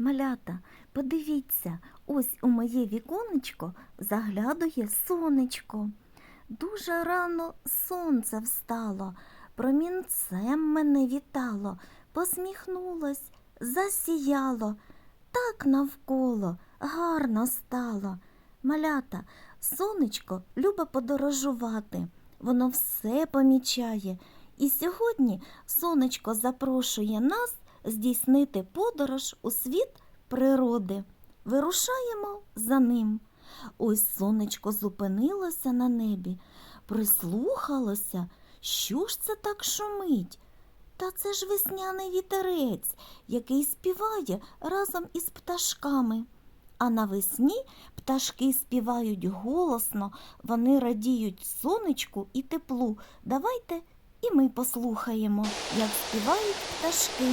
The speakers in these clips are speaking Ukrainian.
Малята, подивіться, ось у моє віконечко заглядує сонечко. Дуже рано сонце встало, промінцем мене вітало, посміхнулось, засіяло, так навколо гарно стало. Малята, сонечко любить подорожувати, воно все помічає. І сьогодні сонечко запрошує нас здійснити подорож у світ природи. Вирушаємо за ним. Ось сонечко зупинилося на небі, прислухалося, що ж це так шумить. Та це ж весняний вітерець, який співає разом із пташками. А навесні пташки співають голосно, вони радіють сонечку і теплу. Давайте і ми послухаємо, як співають пташки.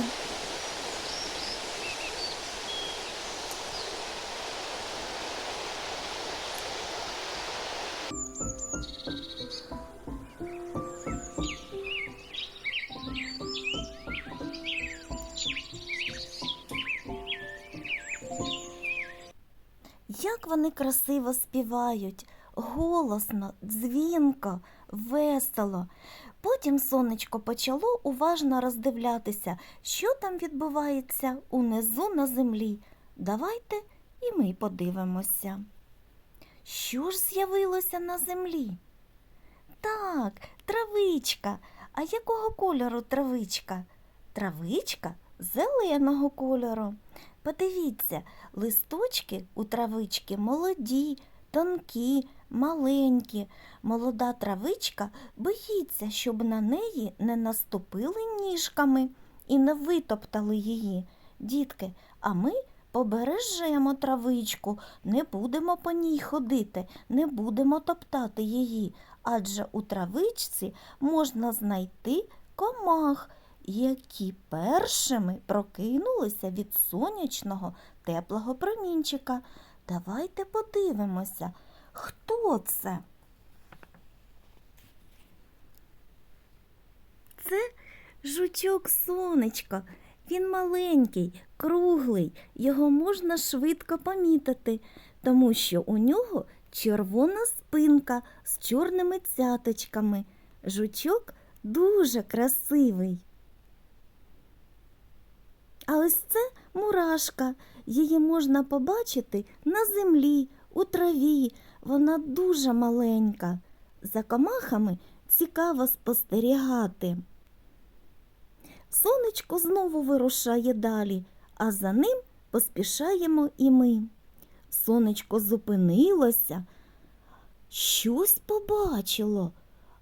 Як вони красиво співають, голосно, дзвінко, весело. Потім сонечко почало уважно роздивлятися, що там відбувається унизу на землі. Давайте і ми подивимося. Що ж з'явилося на землі? Так, травичка. А якого кольору травичка? Травичка зеленого кольору. Подивіться, листочки у травички молоді, тонкі, маленькі. Молода травичка боїться, щоб на неї не наступили ніжками і не витоптали її. Дітки, а ми побережемо травичку, не будемо по ній ходити, не будемо топтати її, адже у травичці можна знайти комах, які першими прокинулися від сонячного теплого промінчика. Давайте подивимося, хто це? Це жучок сонечко. Він маленький, круглий, його можна швидко помітити, тому що у нього червона спинка з чорними цяточками. Жучок дуже красивий. А ось це мурашка. Її можна побачити на землі, у траві. Вона дуже маленька. За комахами цікаво спостерігати. Сонечко знову вирушає далі, а за ним поспішаємо і ми. Сонечко зупинилося, щось побачило.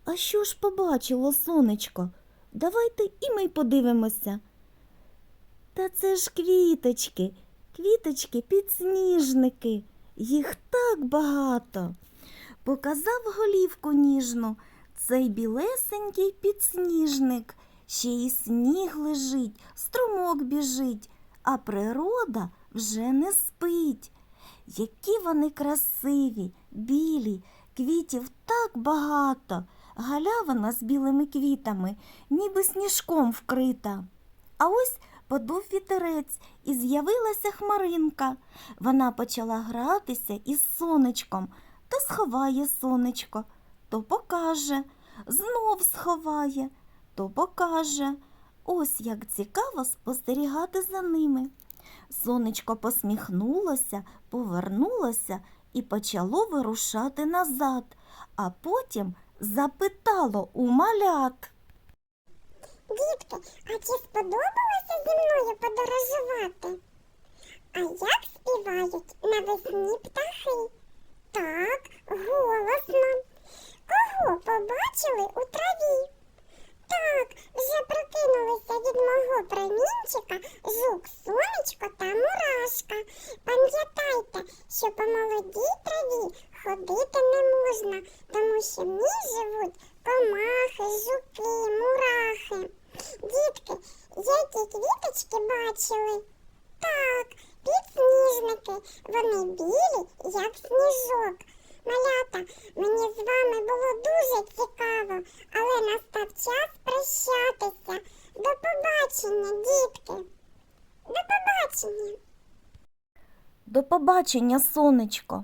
А що ж побачило сонечко? Давайте і ми подивимося. Та це ж квіточки, квіточки підсніжники. Їх так багато. Показав голівку ніжну цей білесенький підсніжник. Ще й сніг лежить, струмок біжить, а природа вже не спить. Які вони красиві, білі, квітів так багато, галявина з білими квітами, ніби сніжком вкрита. А ось подув вітерець і з'явилася хмаринка. Вона почала гратися із сонечком, то сховає сонечко, то покаже, знов сховає, то покаже. Ось як цікаво спостерігати за ними. Сонечко посміхнулося, повернулося і почало вирушати назад, а потім запитало у малят. Чи сподобалося зі мною подорожувати? А як співають навесні птахи? Так, голосно. Кого побачили у траві? Так, вже прокинулися від мого промінчика жук, сонечко та мурашка. Пам'ятайте, що по молодій траві ходити не можна, тому що в ній живуть комахи, жуки, мурахи. Дітки, які квіточки бачили? Так, підсніжники, вони білі, як сніжок. Малята, мені з вами було дуже цікаво, але настав час прощатися. До побачення, дітки. До побачення. До побачення, сонечко.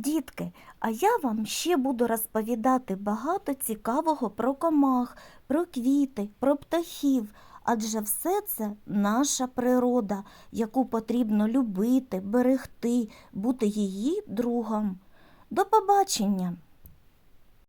Дітки, а я вам ще буду розповідати багато цікавого про комах, про квіти, про птахів, адже все це наша природа, яку потрібно любити, берегти, бути її другом. До побачення!